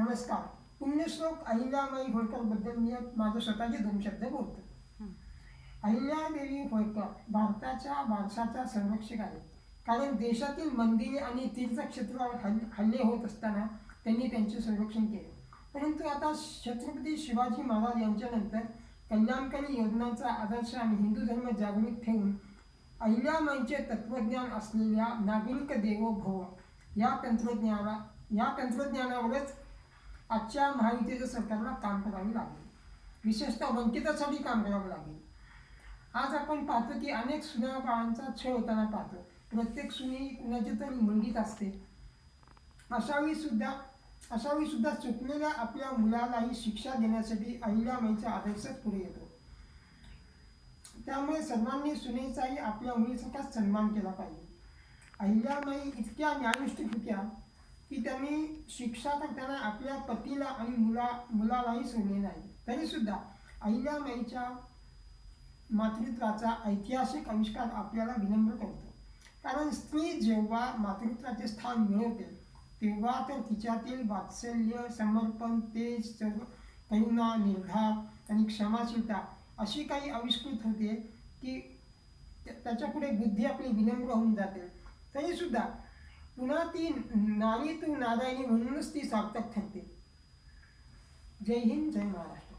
नमस्कार. पुण्यश्लोक अहिल्यामाई होळकरबद्दल मी माझं स्वतःचे दोन शब्द बोलतो. अहिल्यादेवी होळकर भारताच्या वारसाच्या संरक्षक आहेत. कारण देशातील मंदिरे आणि तीर्थक्षेत्रावर हल्ले हल्ले होत असताना त्यांनी त्यांचे संरक्षण केले. परंतु आता छत्रपती शिवाजी महाराज यांच्यानंतर कल्याणकारी योजनांचा आदर्श आणि हिंदू धर्म जागृत ठेवून अहिल्यामाईंचे तत्वज्ञान असलेल्या नागरिक देवो भव या तंत्रज्ञाना या तंत्रज्ञानावरच आजच्या महायुतीच्या सरकारला काम करावे लागेल. विशेषतः वंचितासाठी काम करावं लागेल. आज आपण पाहतो की अनेक सुना बाळांचा छळ होताना पाहतो. प्रत्येक सुनी कुणाची तरी मुलगीच असते. अशावेळी सुद्धा अशावेळी सुद्धा चुकलेल्या आपल्या मुलालाही शिक्षा देण्यासाठी अहिल्यामाईचा आदर्शच पुढे येतो. त्यामुळे सर्वांनी सुनेचाही आपल्या मुलीसारखाच सन्मान केला पाहिजे. अहिल्यामाई इतक्या न्यायनिष्ठ होत्या की त्यांनी शिक्षा करताना आपल्या पतीला आणि मुला मुलालाही सोडले नाही. तरीसुद्धा अहिल्याबाईच्या मातृत्वाचा ऐतिहासिक आविष्कार आपल्याला विनम्र करतो. कारण स्त्री जेव्हा मातृत्वाचे स्थान मिळवते तेव्हा तर तिच्यातील वात्सल्य समर्पण तेज सर्व करुणा निर्धार आणि क्षमाशीलता अशी काही आविष्कृत होते की त्याच्यापुढे बुद्धी आपली विनम्र होऊन जाते. तरीसुद्धा पुन्हा ती नारी तू नारायणी म्हणूनच ती सार्थक ठरते. जय हिंद जय महाराष्ट्र.